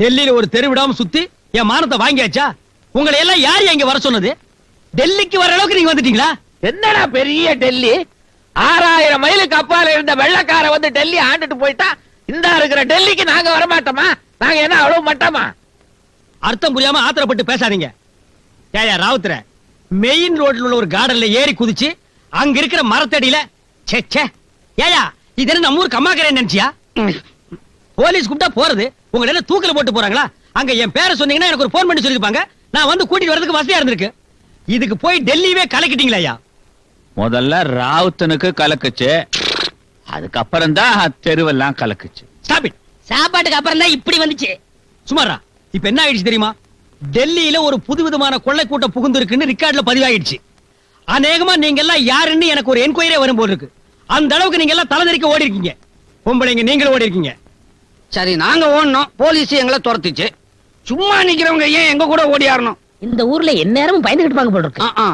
டெல்லியில ஒரு தெரு விடாம சுத்தி என் மானத்தை வாங்கியாச்சா? உங்களை எல்லாம் யார் இங்க வர சொன்னது? டெல்லிக்கு வர அளவுக்கு நீங்க வந்துட்டீங்களா? என்னடா பெரிய டெல்லி? ஆறாயிரம் மைலுக்கு அப்பால இருந்த வெள்ளக்கார வந்து டெல்லி ஆண்டுட்டு போயிட்டா? இந்த இருக்கிற டெல்லிக்கு நாங்க வரமாட்டோமா? நாங்க என்ன அவ்வளவு மட்டமா? அர்த்தம் புரியாம ஆத்திரப்பட்டு பேசாதீங்க. ஏயா ராவுத்தர மெயின் ரோட்ல உள்ள ஒரு கார்டன்ல ஏறி குதிச்சு அங்க இருக்கிற மரத்தடியில ச்சே ச்சே. ஏயா இது என்ன நம்ம ஊர் கம்மாக்கரை நினைச்சியா? போலீஸ் கூப்பிட்டா போறது. உங்களை என்ன தூக்கல போட்டு போறாங்களா? அங்க என் பேரை சொன்னீங்கன்னா எனக்கு ஒரு போன் பண்ணி சொல்லிருப்பாங்க நான் வந்து கூட்டிட்டு வரதுக்கு வசதியா இருந்திருக்கு. இதுக்கு போய் டெல்லியவே கலக்கிட்டீங்களா ஐயா? முதல்ல ராவுத்தனுக்கு கலக்குச்சு. அதுக்கப்புறம் தான் தெருவெல்லாம் கலக்குச்சு. ஸ்டாப் சாப்பாட்டுக்கு அப்புறம் தான் இப்படி வந்துச்சு. சுமாரா இப்ப என்ன ஆயிடுச்சு தெரியுமா? டெல்லியில ஒரு புதுவிதமான கொள்ளை கூட்டம் புகுந்து இருக்குன்னு ரெக்கார்ட்ல பதிவாயிடுச்சு. அநேகமா நீங்க எல்லாம் யாருன்னு எனக்கு ஒரு என்கொயரியே வரும் போல இருக்கு. அந்த அளவுக்கு நீங்க எல்லாம் தலைதறிக்க ஓடி இருக்கீங்க பொம்பளைங்க நீங்களும் ஓடி இருக்கீங்க சரி நாங்க ஓடணும். போலீஸ் எங்களை துரத்துச்சு. சும்மா நிக்கிறவங்க ஏன் எங்க கூட ஓடியாரணும் இந்த ஊர்ல எந்நேரமும் பயந்துகிட்டு இருப்பாங்க போல இருக்கு.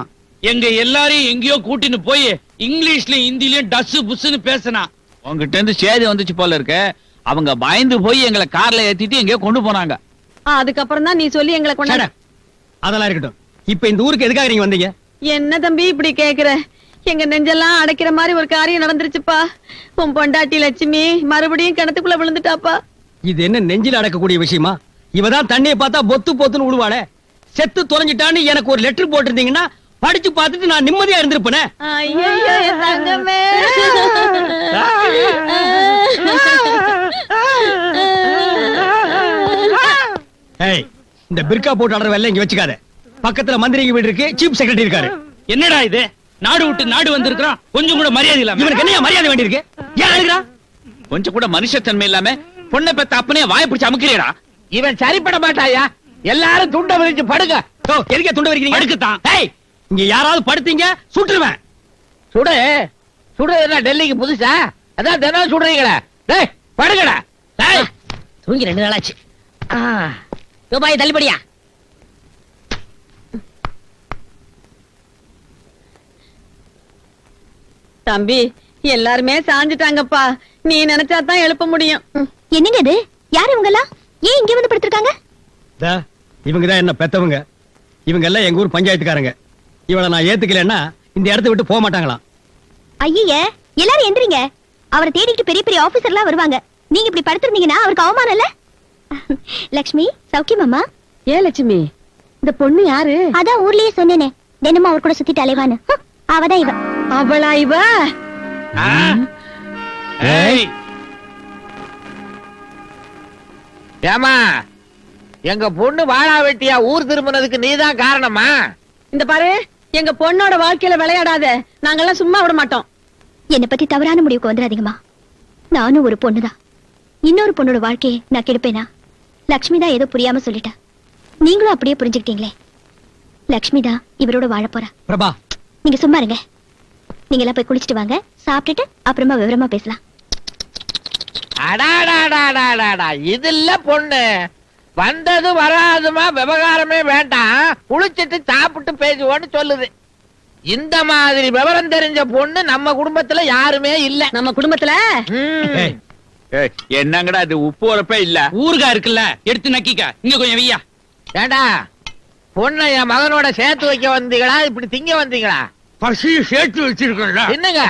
எங்க எல்லாரையும் எங்கேயோ கூட்டின்னு போய் இங்கிலீஷ்லயும் ஹிந்திலயும் டஸ் புஸ்ன்னு பேசினா. உங்ககிட்ட இருந்து சேதி வந்துச்சு போல இருக்க. அவங்க பயந்து போய் எங்களை கார்ல ஏத்திட்டு எங்கேயோ கொண்டு போனாங்க. அதுக்கப்புறம் தான் நீ சொல்லி எங்களை கொண்டாட. அதெல்லாம் இருக்கட்டும். இப்ப இந்த ஊருக்கு எதுக்காக நீங்க வந்தீங்க? என்ன தம்பி இப்படி கேக்குற? எங்க நெஞ்செல்லாம் அடைக்கிற மாதிரி ஒரு காரியம் நடந்துருச்சுப்பா. உன் பொண்டாட்டி லட்சுமி மறுபடியும் கிணத்துக்குள்ள விழுந்துட்டாப்பா. இது என்ன நெஞ்சில அடக்கக்கூடிய விஷயமா? இவதான் தண்ணியை பார்த்தா பொத்து பொத்துன்னு விடுவாளே செத்து தொலைஞ்சிட்டான்னு எனக்கு ஒரு லெட்டர் போட்டிருந்தீங்கன்னா படிச்சு பார்த்துட்டு நான் நிம்மதியா இருந்திருப்பேனே. இந்த பிர்கா போட்டு ஆடுற வேலை இங்க வச்சுக்காத. பக்கத்துல மந்திரிங்க வீடு இருக்கு சீஃப் செக்ரட்டரி இருக்காரு. என்னடா இது? நாடு விட்டு நாடு வந்திருக்கிறான் கொஞ்சம் கூட மரியாதை இல்லாம. இவனுக்கு என்ன மரியாதை வேண்டியிருக்கு? ஏன் அழுகிறான் கொஞ்சம் கூட மனுஷத்தன்மை இல்லாம பொண்ணை பெத்த அப்பனே வாய பிடிச்சு அமுக்கிறீடா. இவன் சரிப்பட மாட்டாயா? எல்லாரும் துண்ட விரிச்சு படுங்க. ஓ, எதுக்கே துண்டு வரைக்கிறீங்க? படுக்கத்தான். ஏய் இங்க யாராவது படுத்தீங்க? சுட்டுருவேன் சுடு சுடு என்ன டெல்லிக்கு புதுசா? அதான் தினம் சுடுறீங்களே. டேய் படுங்கடா. டேய். தூங்கி ரெண்டு நாளாச்சு. ரூபாய் தள்ளுபடியா? தம்பி எல்லாருமே சாஞ்சிட்டாங்கப்பா. நீ நினைச்சா தான் எழுப்ப முடியும். என்னங்க இது? யார் இவங்க எல்லாம் ஏன் இங்க வந்து படுத்திருக்காங்க? தா, இவங்க தான் என்ன பெத்தவங்க? இவங்க எல்லாம் எங்க ஊர் பஞ்சாயத்துக்காரங்க. இவளை நான் ஏத்துக்கலைன்னா இந்த இடத்த விட்டு போக மாட்டாங்களாம். ஐயே எல்லாரும் எந்திரிங்க. அவரை தேடிட்டு பெரிய பெரிய ஆபீசர்லாம் வருவாங்க. நீங்க இப்படி படுத்திருந்தீங்கன்னா அவருக்கு அவமானம் இல்ல? லக்ஷ்மி சௌக்கியமாமா ஏன் லட்சுமி இந்த பொண்ணு யாரு? அதான் ஊர்லயே சொன்னேனே. தினமும் அவர் கூட சுத்திட்டு அலைவான்னு. ஹம், அவதான் இவ. அவளா இவ? ஏமா எங்க பொண்ணு வாழா வெட்டியா ஊர் திரும்பினதுக்கு நீதான் காரணமா இந்த பாரு எங்க பொண்ணோட வாழ்க்கையில விளையாடாத நாங்கெல்லாம் சும்மா விட மாட்டோம். என்னை பத்தி தவறான முடிவுக்கு வந்துடாதீங்கம்மா. நானும் ஒரு பொண்ணுதான். இன்னொரு பொண்ணோட வாழ்க்கையை நான் கெடுப்பேனா? லக்ஷ்மி தான் ஏதோ புரியாம சொல்லிட்டா. நீங்களும் அப்படியே புரிஞ்சுக்கிட்டீங்களே. லக்ஷ்மி தான் இவரோட வாழ போறா. பிரபா. நீங்க சும்மா இருங்க. நீங்க எல்லாம் போய் குளிச்சிட்டு வாங்க சாப்பிட்டுட்டு அப்புறமா விவரமா பேசலாம். அடாடாடாடாடாடா இது இல்ல பொண்ணு. வந்தது வராதுமா விவகாரமே வேண்டாம். குளிச்சிட்டு சாப்பிட்டு பேசுவோன்னு சொல்லுது. இந்த மாதிரி விவரம் தெரிஞ்ச பொண்ணு நம்ம குடும்பத்துல யாருமே இல்ல. நம்ம குடும்பத்துல? என்னங்கடா இது? உப்பு உரப்பே இல்ல. ஊருகா இருக்குல்ல எடுத்து நக்கிக்க. இங்க கொஞ்சம் வையா. ஏண்டா பொண்ணை என் மகனோட சேர்த்து வைக்க வந்தீங்களா? இப்படி திங்க வந்தீங்களா? பசி சேர்த்து வச்சிருக்கல என்னங்க?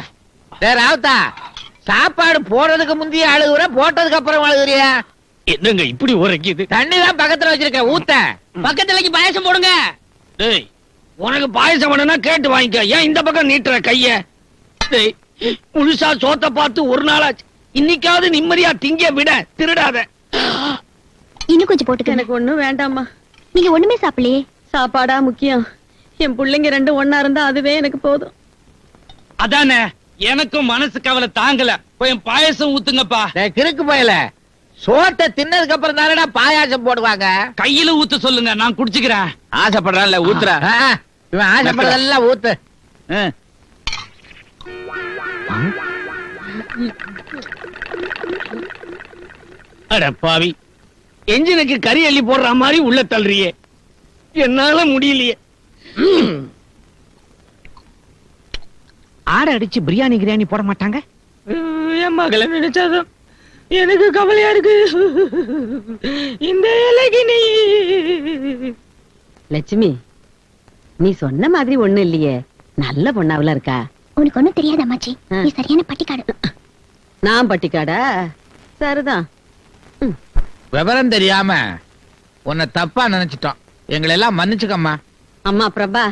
வேற ஆவத்தா சாப்பாடு போடுறதுக்கு முந்தைய அழுகுற போட்டதுக்கு அப்புறம் அழுகுறியா? என்னங்க இப்படி உரைக்குது தண்ணி தான் பக்கத்துல வச்சிருக்க ஊத்த. பக்கத்துலக்கு பாயசம் போடுங்க. டேய் உனக்கு பாயசம் வேணும்னா கேட்டு வாங்கிக்க. ஏன் இந்த பக்கம் நீட்டுற கைய? டேய் முழுசா சோத்த பார்த்து ஒரு நாளாச்சு. இன்னைக்காவது நிம்மதியா திங்க விட திருடாத. இன்னும் கொஞ்சம் போட்டுக்கங்க. எனக்கு ஒண்ணும் வேண்டாம்மா. நீங்க ஒண்ணுமே சாப்பிடலையே? சாப்பாடா முக்கியம். என் பிள்ளைங்க ரெண்டும் ஒண்ணா இருந்தா அதுவே எனக்கு போதும். அதானே? எனக்கும் மனசு கவலை தாங்கல. கொஞ்சம் பாயசம் ஊத்துங்கப்பா. கிறுக்கு போயல. சோத்தை தின்னதுக்கு அப்புறம் தானடா பாயாசம் போடுவாங்க? கையில ஊத்த சொல்லுங்க நான் குடிச்சுக்கிறேன். ஆசைப்படுறான்ல ஊத்துற. இவன் ஆசைப்படுறதெல்லாம் ஊத்து. அட பாவி. என்ஜினுக்கு கறி அள்ளி போடுற மாதிரி உள்ள தள்ளுறியே. என்னால முடியலையே. ஆடை அடிச்சு பிரியாணி கிரியாணி போட மாட்டாங்க? என் மகளை நினைச்சாதான் எனக்கு கவலையா இருக்கு. இந்த இலைக்கு நீ. லட்சுமி நீ சொன்ன மாதிரி ஒண்ணு இல்லையே. நல்ல பொண்ணாவில இருக்கா? உனக்கு ஒண்ணும் தெரியாது அம்மாச்சி. நீ சரியான பட்டிக்காடு. நான் பட்டிக்காடா? சரிதான். விவரம் தெரியாம உன்னை தப்பா நினைச்சிட்டோம். எங்களை எல்லாம் மன்னிச்சுக்கம்மா. அம்மா பிரபா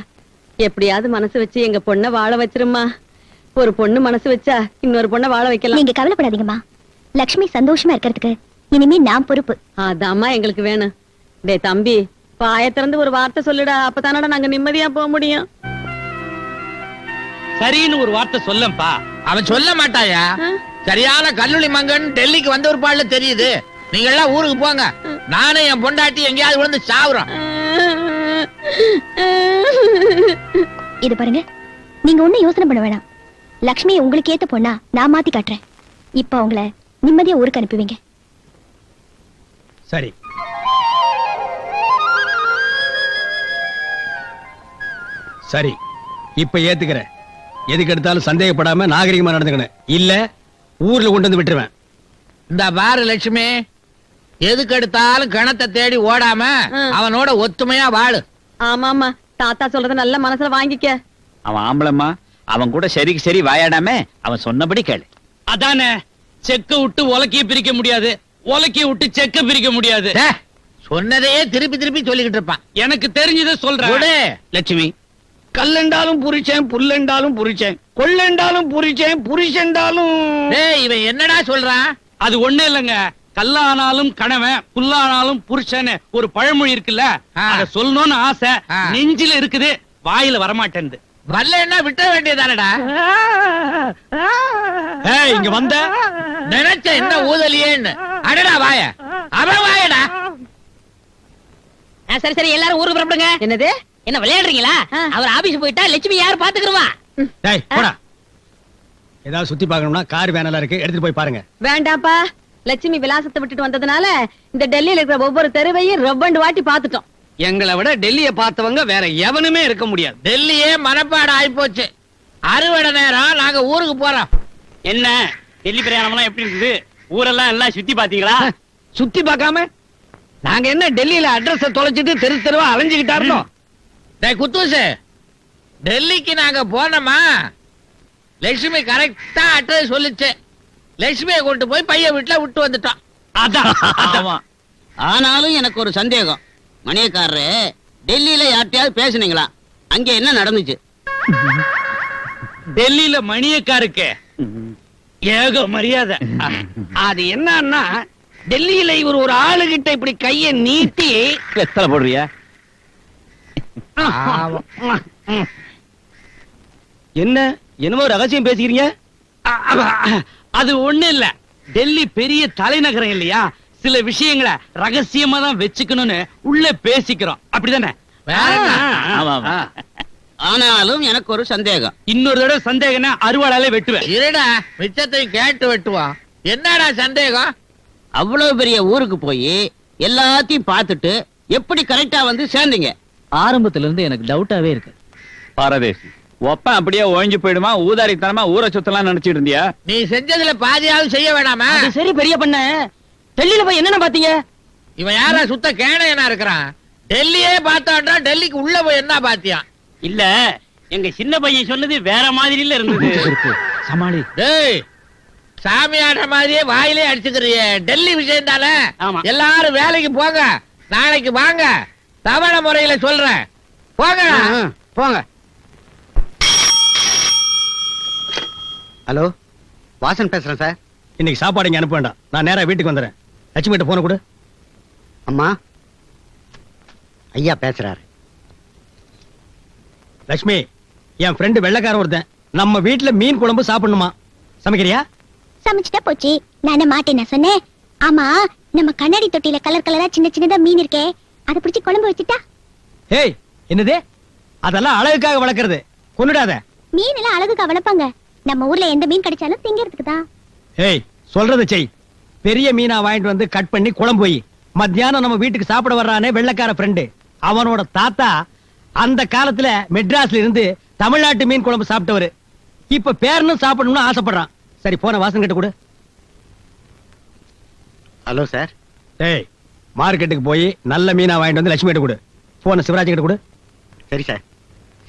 எப்படியாவது மனசு வச்சு எங்க பொண்ண வாழ வச்சிருமா ஒரு பொண்ணு மனசு வச்சா இன்னொரு பொண்ண வாழ வைக்கலாம். நீங்க கவலைப்படாதீங்கம்மா. லக்ஷ்மி சந்தோஷமா இருக்கிறதுக்கு இனிமே நான் பொறுப்பு. அதாம்மா எங்களுக்கு வேணும். டேய் தம்பி வாய திறந்து ஒரு வார்த்தை சொல்லுடா. அப்பதானடா நாங்க நிம்மதியா போக முடியும். சரின்னு ஒரு வார்த்தை சொல்லப்பா அவன் சொல்ல மாட்டாயா? சரியான கல்லூரி மங்கன் டெல்லிக்கு வந்த ஒரு பாடல தெரியுது. நீங்க எல்லாம் ஊருக்கு போங்க. நானும் என் பொண்டாட்டி எங்கேயாவது விழுந்து சாவுறோம். இது பாருங்க நீங்க ஒண்ணும் யோசனை பண்ண வேணாம். லக்ஷ்மி உங்களுக்கு ஏத்த பொண்ணா நான் மாத்தி காட்டுறேன். இப்ப அவங்கள நிம்மதியா ஊருக்கு அனுப்புவீங்க. சரி. சரி இப்ப ஏத்துக்கிறேன். எதுக்கு எடுத்தாலும் சந்தேகப்படாம நாகரிகமா நடந்துக்கணும். இல்ல ஊர்ல கொண்டு வந்து விட்டுருவேன். இந்த பாரு லட்சுமி எதுக்கு எடுத்தாலும் கணத்தை தேடி ஓடாம. அவனோட ஒத்துமையா வாழு. ஆமாமா தாத்தா சொல்றத நல்ல மனசுல வாங்கிக்க. அவன் ஆம்பளம்மா. அவன் கூட சரிக்கு சரி வாயாடாம அவன் சொன்னபடி கேளு. அதானே? செக்க விட்டு உலக்கைய பிரிக்க முடியாது. உலக்கைய விட்டு செக்க பிரிக்க முடியாது. சொன்னதையே திருப்பி திருப்பி சொல்லிக்கிட்டு இருப்பான். எனக்கு தெரிஞ்சதை சொல்றேன். லட்சுமி. கல்லெண்டாலும் புரிச்சேன் புல்லெண்டாலும் புரிச்சேன் கொள்ளெண்டாலும் புரிச்சேன் புரிச்செண்டாலும். டேய் இவன் என்னடா சொல்றான் அது ஒண்ணு இல்லைங்க. கல்லானாலும் கணவன் புல்லானாலும் புருஷன் ஒரு பழமொழி இருக்குல்ல. அத சொல்லணும்னு ஆசை. நெஞ்சில இருக்குது வாயில வரமாட்டேன்து வரலன்னா விட்ட வேண்டியதானடா? ஏய் இங்க வந்த. நினைச்ச என்ன ஊதலியேன்னு. அடடா வாய. அவன் வாயடா. சரி சரி எல்லாரும் ஊருக்கு புறப்படுங்க. என்னது? என்ன விளையாடுறீங்களா. அவர் ஆபீஸ் போயிட்டா லட்சுமி யார் பாத்துக்கிருவா? டேய் போடா. ஏதாவது சுத்தி பார்க்கணும்னா கார் வேனெல்லாம் இருக்கு எடுத்துட்டு போய் பாருங்க. வேண்டாப்பா லட்சுமி விலாசத்தை விட்டுட்டு வந்ததுனால இந்த டெல்லியில இருக்கிற ஒவ்வொரு தெருவையும் ரெவ்வண்டு வாட்டி பாத்துட்டோம் எங்களை விட டெல்லிய பார்த்தவங்க வேற எவனுமே இருக்க முடியாது. டெல்லியே மனப்பாடம் ஆயிப்போச்சு. அறுவடை நேரம் நாங்க ஊருக்கு போறோம். என்ன? டெல்லி பிரயாணம்லாம் எப்படி இருக்குது ஊரெல்லாம் எல்லாம் சுத்தி பாத்தீங்களா சுத்தி பார்க்காம? நாங்க என்ன டெல்லியில அட்ரஸ் தொலைச்சிட்டு தெரு தெருவா அலைஞ்சுக்கிட்டா இருந்தோம் டேய் குத்தூசு. டெல்லிக்கு நாங்க போனோமா? லட்சுமி கரெக்டா அட்ரஸ் சொல்லுச்சு. லட்சுமியை கொண்டு போய் பையன் வீட்டுல விட்டு வந்துட்டோம் அதான். ஆனாலும் எனக்கு ஒரு சந்தேகம். மணியக்காரரு டெல்லியில யார்கிட்டயாவது பேசுனீங்களா? அங்க என்ன நடந்துச்சு? டெல்லியில மணியக்காருக்கு ஏக மரியாதை. அது என்னன்னா டெல்லியில இவர் ஒரு ஆளுகிட்ட இப்படி கைய நீட்டி எத்தனை போடுறியா? என்ன? என்னமோ ரகசியம் பேசிக்கிறீங்க? அது ஒண்ணு இல்ல. டெல்லி பெரிய தலைநகரம் இல்லையா? சில விஷயங்களை ரகசியமா தான் வச்சுக்கணும்னு உள்ள பேசிக்கிறோம். அப்படிதானே. ஆனாலும் எனக்கு ஒரு சந்தேகம். இன்னொரு தடவை சந்தேகம்னா அறுவாளாலே வெட்டுவேன். இருடா மிச்சத்தை கேட்டு வெட்டுவான் என்னடா சந்தேகம்? அவ்வளவு பெரிய ஊருக்கு போய் எல்லாத்தையும் பார்த்துட்டு எப்படி கரெக்டா வந்து சேர்ந்தீங்க? ஆரம்பத்துல இருந்து எனக்கு டவுட்டாவே இருக்கு. பாரதேசி ஒப்பன் அப்படியே ஒழிஞ்சு போயிடுமா? ஊதாரித்தனமா ஊரை சுத்தலாம் நினைச்சிட்டு இருந்தியா? நீ செஞ்சதுல பாதியாவது செய்ய வேணாமா? சரி பெரிய பண்ண. டெல்லியில போய் என்னென்ன பாத்தீங்க இவன் யாரா சுத்த கேணையனா இருக்கிறான்? டெல்லியே பார்த்தான்டா டெல்லிக்கு உள்ள போய் என்ன பாத்தியான்? இல்ல எங்க சின்ன பையன் சொன்னது வேற மாதிரில இருந்தது. சமாளி. டேய் சாமி ஆடுற மாதிரியே வாயிலே அடிச்சுக்கிறியே. டெல்லி விஷயம் தானே? ஆமா. எல்லாரும் வேலைக்கு போங்க. நாளைக்கு வாங்க. தவண முறையில சொல்றேன். போங்க. போங்க. ஹலோ வாசன் பேசுறேன் சார். இன்னைக்கு சாப்பாடு இங்க அனுப்ப வேண்டாம். நான் நேரா வீட்டுக்கு வந்துடுறேன் லட்சுமி கிட்ட போன கொடு. அம்மா. ஐயா பேசுறாரு. லட்சுமி என் ஃப்ரெண்டு வெள்ளைக்காரன் ஒருத்தன். நம்ம வீட்டுல மீன் குழம்பு சாப்பிடணுமா? சமைக்கிறியா? சமைச்சிட்டா போச்சு. நானே மாட்டேன் நான் சொன்னேன். ஆமா நம்ம கண்ணாடி தொட்டில கலர் கலரா சின்ன சின்னதா மீன் இருக்கே. அதை பிடிச்சி குழம்பு வச்சுட்டா? ஏய் என்னது? அதெல்லாம் அழகுக்காக வளர்க்கறது. கொன்னுடாத. மீன் எல்லாம் அழகுக்கு வளர்ப்பாங்க. நம்ம ஊர்ல எந்த மீன் கிடைச்சாலும் திங்கிறதுக்கு தான். ஏய் சொல்றத செய். பெரிய மீனா வாங்கிட்டு வந்து கட் பண்ணி குழம்பு வை. மத்தியானம் நம்ம வீட்டுக்கு சாப்பிட வர்றானே வெள்ளைக்கார ஃப்ரெண்டு அவனோட தாத்தா அந்த காலத்துல மெட்ராஸ்ல இருந்து தமிழ்நாட்டு மீன் குழம்பு சாப்பிட்டவரு. இப்ப பேரனும் சாப்பிடணும்னு ஆசைப்படுறான். சரி போன வாசன் கிட்ட கொடு. Hello sir. டேய் மார்க்கெட்டுக்கு போய் நல்ல மீனா வாங்கிட்டு வந்து லட்சுமி கிட்ட கொடு. போன சிவராஜ் கிட்ட கொடு. சரி சார்.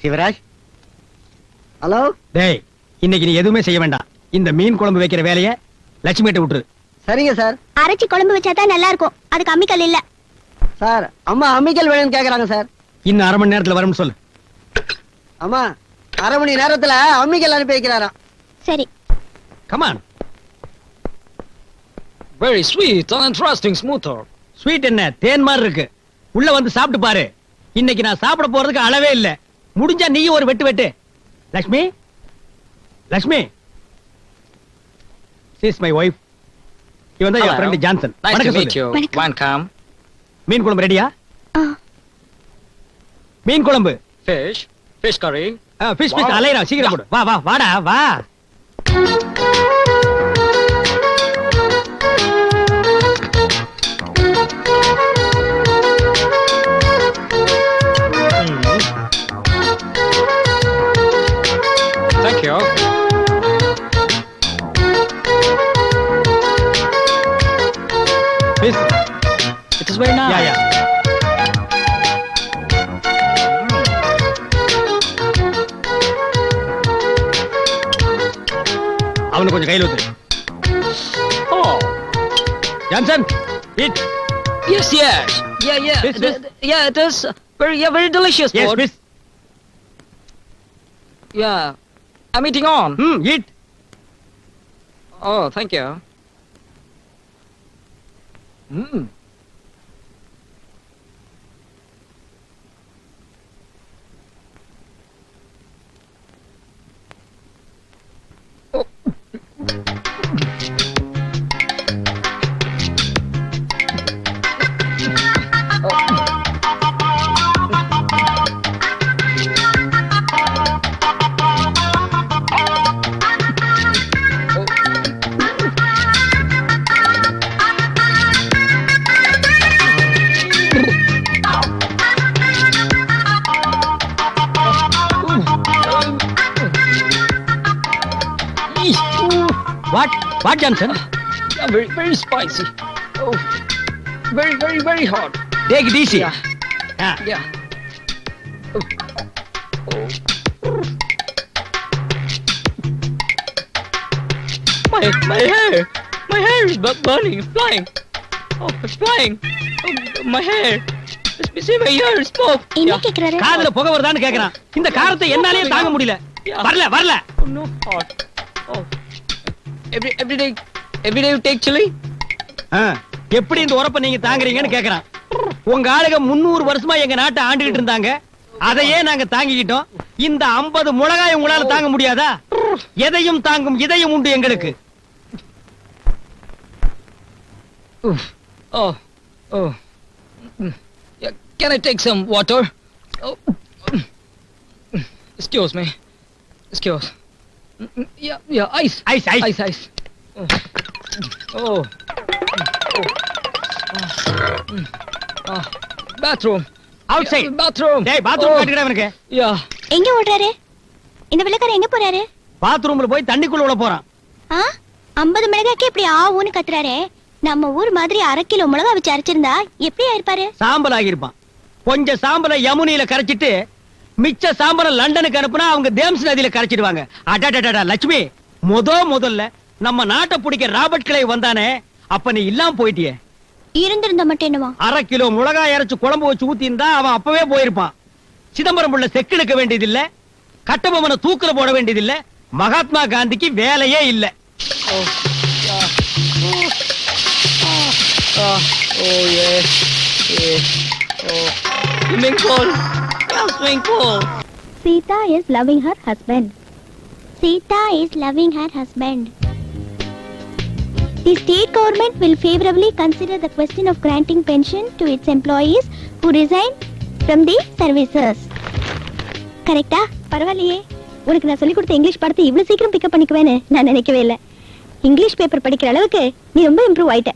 சிவராஜ்? ஹலோ? டேய் இன்னைக்கு நீ எதுவுமே செய்ய வேண்டாம். இந்த மீன் குழம்பு வைக்கிற வேலையை லட்சுமி கிட்ட விட்டுரு. சரிங்க சார். அரைச்சி குழம்பு வச்சா தான் நல்லா இருக்கும் அதுக்கு அம்மிக்கல் இல்ல. சார் அம்மா அம்மிக்கல் வேணும்னு கேக்குறாங்க சார். இன்னும் அரை மணி நேரத்துல வரும்னு சொல்லு. அம்மா அரை மணி நேரத்துல அம்மிக்கல் அனுப்பி வைக்கிறாராம். சரி. Come on Very sweet and interesting smoother. Sweet என்ன? தேன் மாதிரி இருக்கு. உள்ள வந்து சாப்பிட்டு பாரு. இன்னைக்கு நான் சாப்பிட போறதுக்கு அளவே இல்ல. முடிஞ்சா நீயும் ஒரு வெட்டு வெட்டு. Lakshmi? Lakshmi? Is my wife இவன் தான் என். ஃப்ரெண்ட் ஜான்சன் வணக்கம் சொல்லு. வணக்கம். மீன் குழம்பு ரெடியா மீன் குழம்பு Fish. Fish curry. Fish fish. அலையறா சீக்கிரம் போடு வா வா வாடா வா fish It is very nice. Yeah yeah அவனுக்கு கொஞ்சம் கையில ஊத்து Oh. Johnson it Yes, yes. Yeah, yeah. This The- is- the- yeah, it is very, yeah, very delicious. Yes Lord. Fish Yeah. I'm eating on. Hmm it Oh, thank you. Mm. What What Johnson Yeah, very, very spicy. Oh, very, very, very hot. Take it easy Yeah. Yeah. Oh. Oh. My, my hair, my hair is bu- burning, it's flying. Oh, it's flying. Oh, my hair. Let me see my hair, smoke. என்ன Yeah. கேக்குறாரு காதுல புகை வருதான்னு கேக்குறான் இந்த காரத்தை என்னாலே தாங்க முடியல Yeah. வரல வரல Oh. Oh. எப்படி இந்த உரப்ப நீங்க தாங்குறீங்கன்னு கேக்குறான் உங்க ஆளுங்க முன்னூறு வருஷமா எங்க நாட்டை ஆண்டுகிட்டு இருந்தாங்க அதையே நாங்க தாங்கிக்கிட்டோம் இந்த 50 முழகாய் உங்களால தாங்க முடியாதா எதையும் தாங்கும் இதயம் உண்டு எங்களுக்கு Oof. Oh, oh. Yeah, can I take some water? Oh. Excuse me. Excuse. Ice ice. Oh. Oh. Oh. Mm. Ah. Bathroom. Outside bathroom. டேய் பாத்ரூம். கட்டிக்கிட எனக்கு Yeah. எங்க ஓடுறாரு இந்த வெள்ளக்காரன் எங்க போறாரு பாத்ரூம்ல போய் தண்ணிக்குள்ள உள்ள போறான் ஆ ஐம்பது மிளகாய்க்கு இப்படி ஆவுன்னு கத்துறாரு நம்ம ஊர் மாதிரி அரை கிலோ மிளகா வச்சு அரைச்சிருந்தா எப்படி ஆயிருப்பாரு சாம்பல் ஆகியிருப்பான் கொஞ்சம் சாம்பலை யமுனியில கரைச்சிட்டு மிச்ச சாம்பலை லண்டனுக்கு அனுப்புனா அவங்க தேம்ஸ் நதியில கரைச்சிடுவாங்க அடடடடா லட்சுமி முத முதல்ல நம்ம நாட்டை பிடிக்க ராபர்ட் கிளை வந்தானே அப்ப நீ இல்லாம போயிட்டியே இருந்திருந்தா மட்டும் என்னவா அரை கிலோ மிளகாய் அரைச்சு குழம்பு வச்சு ஊத்தி இருந்தா அவன் அப்பவே போயிருப்பான் சிதம்பரம் உள்ள செக்கெடுக்க வேண்டியதில்ல கட்டபொம்மனை தூக்குல போட வேண்டியதில்ல மகாத்மா காந்திக்கு வேலையே இல்ல Oh. Yeah. Oh. Ah. Oh, Sita is loving her husband Sita is loving her husband The state government will favorably consider the question of granting pension to its employees who resign from the services. கரெக்டா பரவாயில்லையே. உனக்கு நான் சொல்லி கொடுத்த English பாடத்தை இவ்வளவு சீக்கிரம் pickup பண்ணிக்குவேன்னு நான் நினைக்கவே இல்லை. இங்கிலீஷ் பேப்பர் படிக்கிற அளவுக்கு நீ ரொம்ப இம்ப்ரூவ் ஆயிட்ட.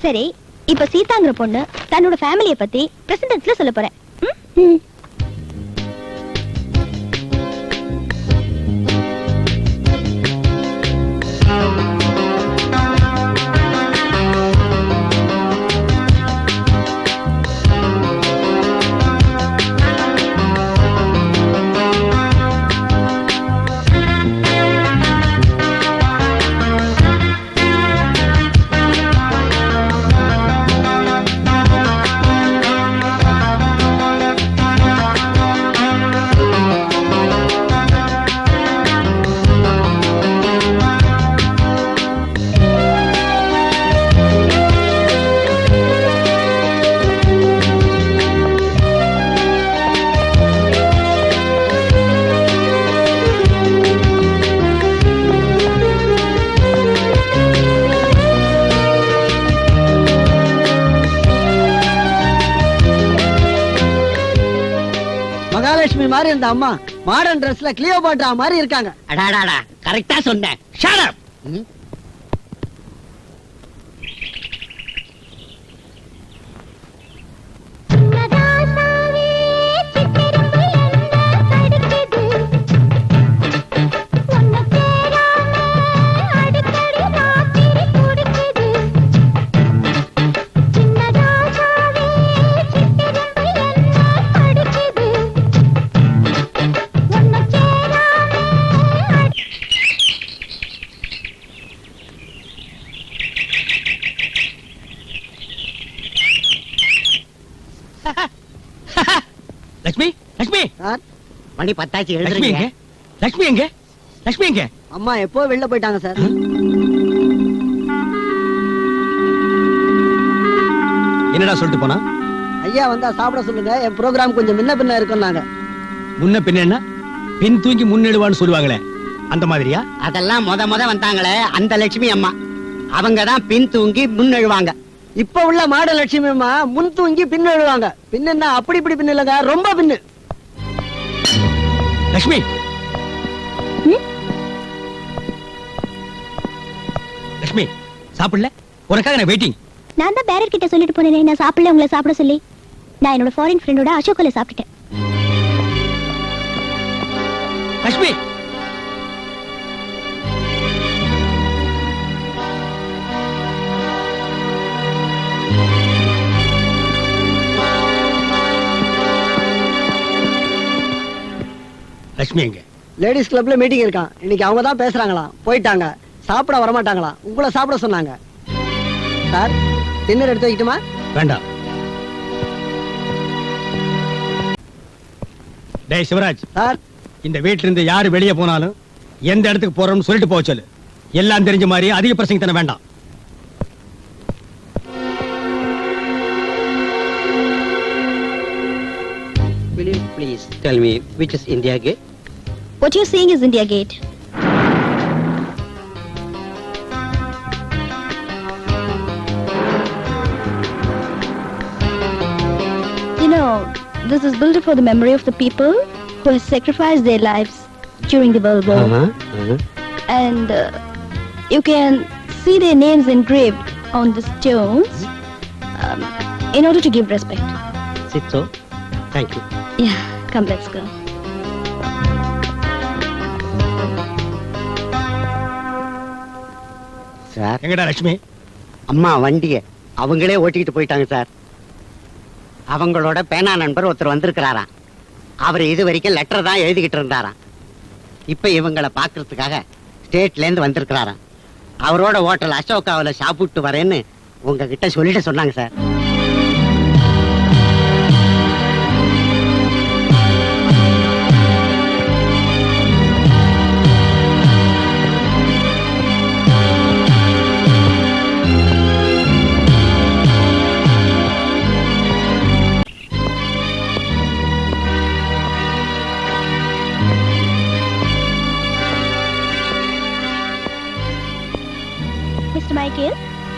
சரி இப்ப சீதாங்கிற பொண்ணு தன்னோட ஃபேமிலியை பத்தி பிரசன்டென்ஸ்ல சொல்ல போறேன். ம்? அம்மா மாடர்ன் ட்ரெஸ்ல கிளியோபாட்ரா மாதிரி இருக்காங்க. அடாடாடா கரெக்டா சொன்னேன். Shut up! மணி பத்தாச்சு எழுதுறீங்க. லட்சுமி எங்க? லட்சுமி எங்க? அம்மா எப்போ வெளில போயிட்டாங்க சார்? என்னடா சொல்லிட்டு போனா? ஐயா வந்தா சாப்பிட சொல்லுங்க. என் ப்ரோக்ராம் கொஞ்சம் முன்ன பின்ன இருக்குன்னாங்க முன்ன பின்ன பின் தூங்கி முன்னெடுவான்னு சொல்லுவாங்களே. அந்த மாதிரியா? அதெல்லாம் முத முத வந்தாங்களே அந்த லட்சுமி அம்மா. அவங்க தான் பின் தூங்கி முன் எழுவாங்க இப்ப உள்ள மாடல் லட்சுமி அம்மா முன் தூங்கி பின் எழுவாங்க பின் என்ன? அப்படி இப்படி பின் இல்லைங்க. ரொம்ப பின்னு. லட்சுமி லட்சுமி சாப்பிடல? உனக்காக நான் வெயிட்டிங் நான் தான் பேரர் கிட்ட சொல்லிட்டு போனேனே நான் சாப்பிடல உங்களை சாப்பிட சொல்லி. நான் என்னோட ஃபாரின் ஃப்ரெண்டோட அசோக்கில் சாப்பிட்டுட்டேன். லட்சுமி லட்சுமி எங்க? லேடிஸ் கிளப்ல மீட்டிங் இருக்கான். இன்னைக்கு அவங்க தான் பேசுறாங்களாம் போயிட்டாங்க. சாப்பிட வரமாட்டாங்களாம் உங்களை சாப்பிட சொன்னாங்க. சார் டின்னர் எடுத்து வைக்கட்டுமா? வேண்டாம். டேய் சிவராஜ். சார் இந்த வீட்ல இருந்து யாரு வெளியே போனாலும் எந்த இடத்துக்கு போறோம்னு சொல்லிட்டு போக சொல்லு. எல்லாம் தெரிஞ்ச மாதிரி அதிக பிரசங்க தானே வேண்டாம். Will you please tell me which is India Gate? What you're seeing is India Gate. You know, this is built for the memory of the people who have sacrificed their lives during the World War. uh-huh. And uh, you can see their names engraved on the stones um, in order to give respect. Sit so. Thank you. Yeah, come, let's go. Sir. எங்கடா லட்சுமி? அம்மா வண்டிய. அவங்களே ஓட்டிக்கிட்டு போயிட்டாங்க sir. அவங்களோட பேனா நண்பர் ஒருத்தர் வந்திருக்கிறாராம். அவர் இது வரைக்கும் லெட்டர் தான் எழுதிக்கிட்டு இருந்தாராம். இப்ப இவங்களை பாக்குறதுக்காக ஸ்டேட்ல இருந்து வந்திருக்கிறாராம். அவரோட ஹோட்டல் அசோகாவில் சாப்பிட்டு வரேன்னு உங்ககிட்ட சொல்லிட்டு சொன்னாங்க சார்.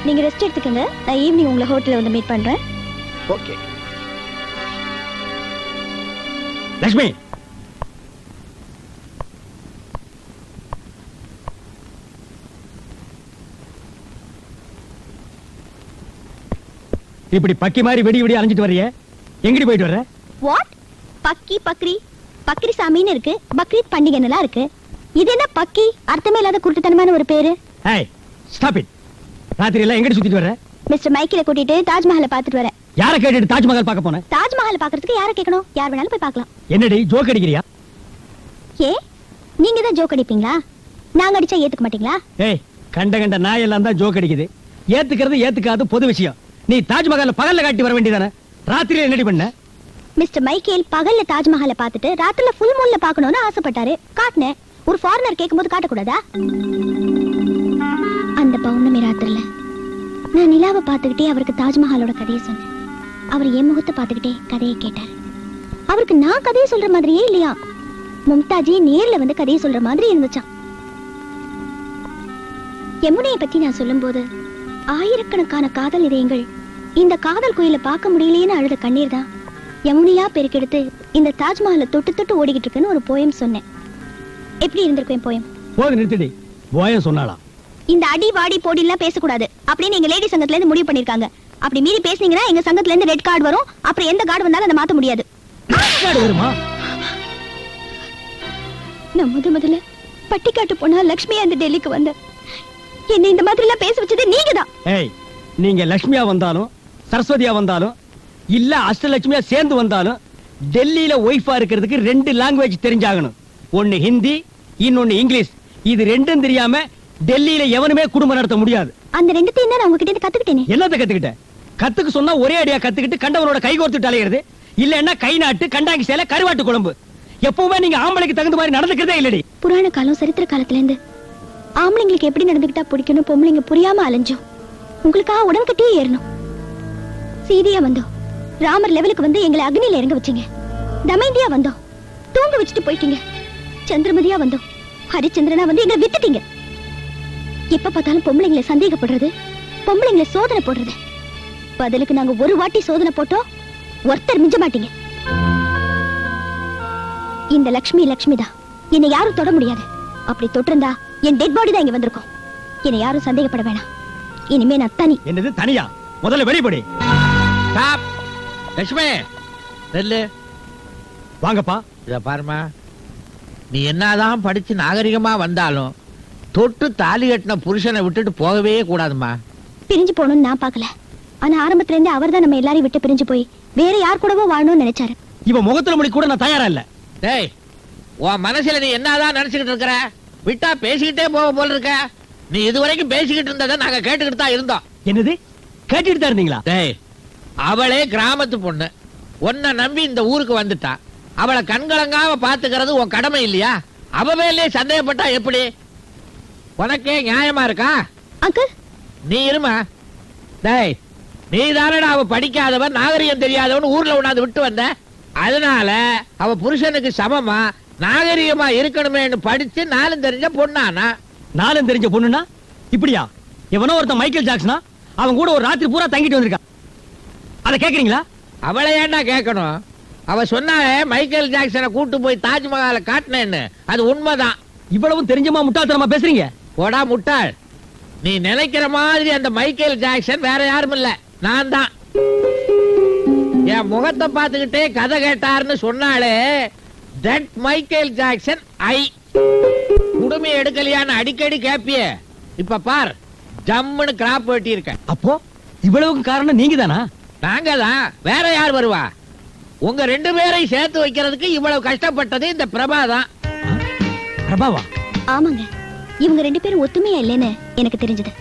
நீங்க ரெஸ்ட் எடுத்துக்கங்க. நான் ஈவினிங் உங்களை ஹோட்டல்ல வந்து மீட் பண்றேன். ஓகே லட்சுமி இப்படி பக்கி மாதிரி வெடி வெடி அலைஞ்சிட்டு வர்றிய? எங்கடி போயிட்டு வர்ற? வாட் பக்கி பக்ரி. பக்ரி சாமின்னு இருக்கு. பக்ரீத் பண்டிகை எல்லாம் இருக்கு. இது என்ன பக்கி? அர்த்தமே இல்லாத குருட்டுத்தனமான ஒரு பேரு. ஏய் ஸ்டாப் இட் ராத்திரி எல்லாம் எங்கடி சுத்திட்டு வர்ற? மிஸ்டர் மைக்கேல கூட்டிட்டு தாஜ்மஹாலை பார்த்துட்டு வரேன். யாரை கேட்டுட்டு தாஜ்மஹால் பார்க்க போன? தாஜ்மஹாலை பார்க்கறதுக்கு யாரை கேட்கணும்? யார் வேணாலும் போய் பார்க்கலாம். என்னடி ஜோக் அடிக்கிறியா? ஏ நீங்க தான் ஜோக் அடிப்பீங்களா? நாங்க அடிச்சா ஏத்துக்க மாட்டீங்களா? ஏய் கண்ட கண்ட நாய் எல்லாம் தான் ஜோக் அடிக்குது. ஏத்துக்கிறது ஏத்துக்காது பொது விஷயம். நீ தாஜ்மஹாலை பகல்ல காட்டி வர வேண்டியதானே? ராத்திரியில என்னடி பண்ண? மிஸ்டர் மைக்கேல் பகல்ல தாஜ்மஹாலை பார்த்துட்டு ராத்திரில ஃபுல் மூன்ல பார்க்கணும்னு ஆசைப்பட்டாரு. காட்டினேன். ஒரு ஃபாரினர் கேட்கும்போது காட்டக்கூடாதா? பௌர்ணமி ராத்திரில. நான் நிலாவை பார்த்துக்கிட்டே அவருக்கு தாஜ்மஹாலோட கதையை சொன்னேன். அவர் என் முகத்தை பார்த்துக்கிட்டே கதையை கேட்டார். அவருக்கு நான் கதையை சொல்ற மாதிரியே இல்லையா? மும்தாஜி நேர்ல வந்து கதையை சொல்ற மாதிரி இருந்துச்சான் யமுனையை பத்தி நான் சொல்லும்போது ஆயிரக்கணக்கான காதல் இதயங்கள் இந்த காதல் கோயில பார்க்க முடியலையேன்னு அழுத கண்ணீர் தான் யமுனையா பெருக்கெடுத்து இந்த தாஜ்மஹாலை தொட்டு தொட்டு ஓடிக்கிட்டு இருக்குன்னு ஒரு போயம் சொன்னேன். எப்படி இருந்திருக்கும் என் போயம் போது நிறுத்திடி. போயம் சொன்னாலாம் இந்த அடி வாடி போடிலாம் பேசக்கூடாது. அப்படின்னு எங்க லேடி சங்கத்துல இருந்து முடிவு பண்ணிருக்காங்க. அப்படி மீறி பேசுனீங்கன்னா எங்க சங்கத்துல இருந்து ரெட் கார்டு வரும். அப்புறம் எந்த கார்டு வந்தாலும் அதை மாத்த முடியாது. நான் முத முதல்ல பட்டிக்காட்டு போனா லக்ஷ்மியா இந்த டெல்லிக்கு வந்தேன். என்ன இந்த மாதிரி எல்லாம் பேச வச்சது நீங்க தான் ஏய் நீங்க லட்சுமியா வந்தாலும் சரஸ்வதியா வந்தாலும் இல்ல அஷ்டலட்சுமியா சேர்ந்து வந்தாலும் டெல்லியில ஒய்ஃபா இருக்கிறதுக்கு ரெண்டு லாங்குவேஜ் தெரிஞ்சாகணும். ஒன்னு ஹிந்தி இன்னொன்னு இங்கிலீஷ். இது ரெண்டும் தெரியாம டெல்லியில எவனுமே குடும்பம் நடத்த முடியாது. அந்த ரெண்டுத்தையும் நான் உங்ககிட்ட கத்துக்கிட்டேனே. என்னத்த கத்துக்கிட்ட கத்துக்க சொன்னா ஒரே அடியா கத்துக்கிட்டு கண்டவனோட கை கோர்த்துட்டு அலையிறது. இல்லன்னா கை நாட்டு கண்டாங்கி சேலை கருவாட்டு குழம்பு. எப்பவுமே நீங்க ஆம்பளைக்கு தகுந்த மாதிரி நடந்துக்கிறதே இல்லடி. புராண காலம் சரித்திர காலத்துல இருந்து ஆம்பளைங்களுக்கு எப்படி நடந்துக்கிட்டா பிடிக்கணும் பொம்பளைங்க புரியாம அலைஞ்சோம். உங்களுக்காக உடன்கட்டியே ஏறணும். சீதையா வந்தோம். ராமர் லெவலுக்கு வந்து எங்களை அக்னியில இறங்க வச்சீங்க. தமைந்தியா வந்தோம். தூங்க வச்சுட்டு போயிட்டீங்க. சந்திரமதியா வந்தோம். ஹரிச்சந்திரனா வந்து எங்களை வித்துட்டீங்க எப்ப பார்த்தாலும் பொம்பளைங்களை சந்தேகப்படுறது பொம்பளைங்களை சோதனை போடுறது. பதிலுக்கு நாங்க ஒரு வாட்டி சோதனை போட்டோம் ஒருத்தர் மிஞ்ச மாட்டீங்க. இந்த லக்ஷ்மி லக்ஷ்மி தான். என்னை யாரும் தொட முடியாது. அப்படி தொட்டிருந்தா என் டெட் பாடி தான் இங்க வந்திருக்கும். என்னை யாரும் சந்தேகப்பட வேணாம். இனிமே நான் தனி. என்னது தனியா? முதல்ல வெளிப்படி. ஸ்டாப் லட்சுமி நெல்லு வாங்கப்பா. இத பாருமா நீ என்னதான் படிச்சு நாகரிகமா வந்தாலும் தொட்டு தாலி கட்டின புருஷனை விட்டுட்டு போகவே கூடாதும்மா. பிரிஞ்சு போகணும்னு நான் பார்க்கல. ஆனா ஆரம்பத்துல இருந்தே அவர் தான் நம்ம எல்லாரையும் விட்டு பிரிஞ்சு போய் வேற யார் கூடவோ வாழணும்னு நினைச்சாரு. இவன் முகத்துல மொழி கூட நான் தயாரா இல்ல. டேய் உன் மனசுல நீ என்னதான் நினைச்சுக்கிட்டு இருக்கிற? விட்டா பேசிக்கிட்டே போக போல இருக்க. நீ இதுவரைக்கும் பேசிக்கிட்டு இருந்ததை நாங்க கேட்டுக்கிட்டு தான் இருந்தோம். என்னது? கேட்டுட்டு தான் இருந்தீங்களா? டேய் அவளே கிராமத்து பொண்ணு. உன்னை நம்பி இந்த ஊருக்கு வந்துட்டா. அவளை கண்கலங்காம பாத்துக்கிறது உன் கடமை இல்லையா? அவ மேலே சந்தேகப்பட்டா எப்படி? உனக்கே நியாயமா இருக்கா? அங்கிள். நீ இருமா? டேய் நீ தானடா அவ படிக்காதவன் நாகரிகம் தெரியாதவன் ஊர்ல உண்ணாந்து விட்டு வந்த. அதனால அவ புருஷனுக்கு சமமா நாகரிகமா இருக்கணுமேன்னு படிச்சு நாளும் தெரிஞ்ச பொண்ணானா? நாளும் தெரிஞ்ச பொண்ணுனா? இப்படியா? எவனோ ஒருத்தன் மைக்கேல் ஜாக்சனா? அவன் கூட ஒரு ராத்திரி பூரா தங்கிட்டு வந்திருக்கான் அத கேக்குறீங்களா? அவளை ஏன்டா கேட்கணும் அவ சொன்னாலே மைக்கேல் ஜாக்சனை கூட்டு போய் தாஜ்மஹாலை காட்டினேன்னு. அது உண்மைதான். இவ்வளவும் தெரிஞ்சமா முட்டாள்தனமா பேசுறீங்க? போடா முட்டாள். நீ நினைக்கிற மாதிரி அந்த மைக்கேல் ஜாக்சன் வேற யாரும் இல்ல. நான் தான். என் முகத்தை பார்த்துக்கிட்டே கதை கேட்டாருன்னு சொன்னாலே தட் மைக்கேல் ஜாக்சன் ஐ குடுமி எடுக்கலையான்னு அடிக்கடி கேப்பியே. இப்ப பார் ஜம்முன்னு கிராப் வெட்டி இருக்கேன் அப்போ இவ்வளவுக்கு காரணம் நீங்க தானா நாங்க தான் வேற யார் வருவா? உங்க ரெண்டு பேரையும் சேர்த்து வைக்கிறதுக்கு இவ்வளவு கஷ்டப்பட்டது இந்த பிரபா தான். பிரபாவா? ஆமாங்க. இவங்க ரெண்டு பேரும் ஒத்துமையா இல்லைன்னு எனக்கு தெரிஞ்சது.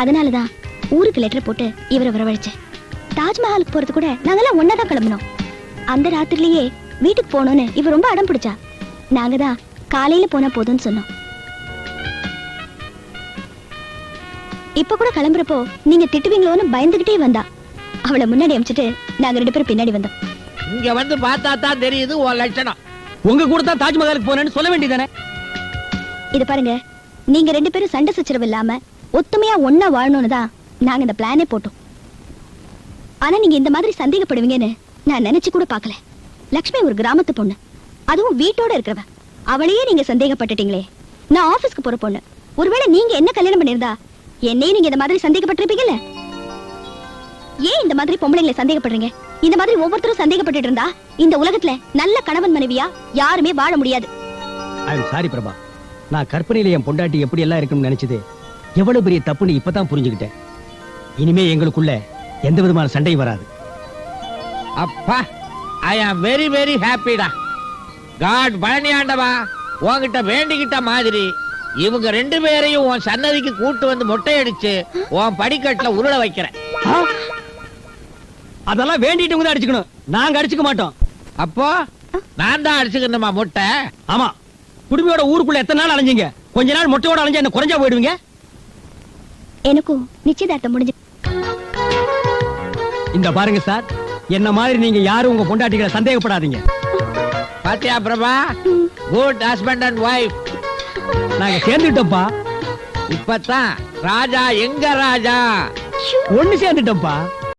அதனாலதான் ஊருக்கு லெட்டர் போட்டு இவரை வரவழைச்சேன். தாஜ்மஹாலுக்கு போறது கூட நாங்கெல்லாம் ஒன்னா தான் கிளம்பினோம். அந்த ராத்திரிலேயே வீட்டுக்கு போகணும்னு இவ ரொம்ப அடம் பிடிச்சா. நாங்க தான் காலையில போனா போதும்னு சொன்னோம். இப்ப கூட கிளம்புறப்போ நீங்க திட்டுவீங்களோன்னு பயந்துகிட்டே வந்தா. அவளை முன்னாடி அமிச்சிட்டு நாங்க ரெண்டு பேரும் பின்னாடி வந்தோம். இங்க வந்து பார்த்தா தான் தெரியுது உன் லட்சணம். உங்க கூட தான் தாஜ்மஹாலுக்கு போனேன்னு சொல்ல வேண்டியதானே இது பாருங்க நீங்க ரெண்டு பேரும் சண்டை சச்சரவு இல்லாம ஒத்துமையா ஒன்னா வாழணும்னு தான் நாங்க இந்த பிளானே போட்டோம். ஆனா நீங்க இந்த மாதிரி சந்தேகப்படுவீங்கன்னு நான் நினைச்சு கூட பார்க்கல. லக்ஷ்மி ஒரு கிராமத்து பொண்ணு. அதுவும் வீட்டோட இருக்கிறவ. அவளையே நீங்க சந்தேகப்பட்டுட்டீங்களே. நான் ஆபீஸ்க்கு போற பொண்ணு. ஒருவேளை நீங்க என்ன கல்யாணம் பண்ணிருந்தா என்னையும் நீங்க இந்த மாதிரி சந்தேகப்பட்டிருப்பீங்கல்ல? ஏன் இந்த மாதிரி பொம்பளைங்களை சந்தேகப்படுறீங்க? இந்த மாதிரி ஒவ்வொருத்தரும் சந்தேகப்பட்டுட்டு இருந்தா இந்த உலகத்துல நல்ல கணவன் மனைவியா யாருமே வாழ முடியாது. I sorry Prabha. நான் கற்பனையில என் பொண்டாட்டி எப்படி எல்லாம் இருக்கும்னு நினைச்சது எவ்வளவு பெரிய தப்புன்னு இப்பதான் புரிஞ்சுக்கிட்டேன். இனிமே எங்களுக்குள்ள எந்த விதமான சண்டையும் வராது. அப்பா ஐ ஆம் வெரி வெரி ஹாப்பிடா காட் பழனி ஆண்டவா உன்கிட்ட வேண்டிக்கிட்ட மாதிரி இவங்க ரெண்டு பேரையும் உன் சன்னதிக்கு கூட்டு வந்து மொட்டையடிச்சு உன் படிக்கட்டுல உருள வைக்கிறேன்? அதெல்லாம் வேண்டிட்டு தான் அடிச்சுக்கணும். நாங்க அடிச்சுக்க மாட்டோம். அப்போ நான் தான் அடிச்சுக்கணுமா மொட்டை? ஆமா. குடும்பியோட ஊருக்குள்ள எத்தனை நாள் அலைஞ்சீங்க? கொஞ்ச நாள் மொட்டையோட அலைஞ்சா என்ன குறைஞ்சா போயிடுவீங்க? எனக்கும் நிச்சயதார்த்தம் முடிஞ்சு இந்த பாருங்க சார் என்ன மாதிரி நீங்க யாரும் உங்க பொண்டாட்டிகளை சந்தேகப்படாதீங்க. பாத்தியா Prabha? Good husband and wife நாங்க சேர்ந்துட்டோம்ப்பா. இப்பதான் ராஜா எங்க ராஜா? ஒண்ணு சேர்ந்துட்டோம்ப்பா.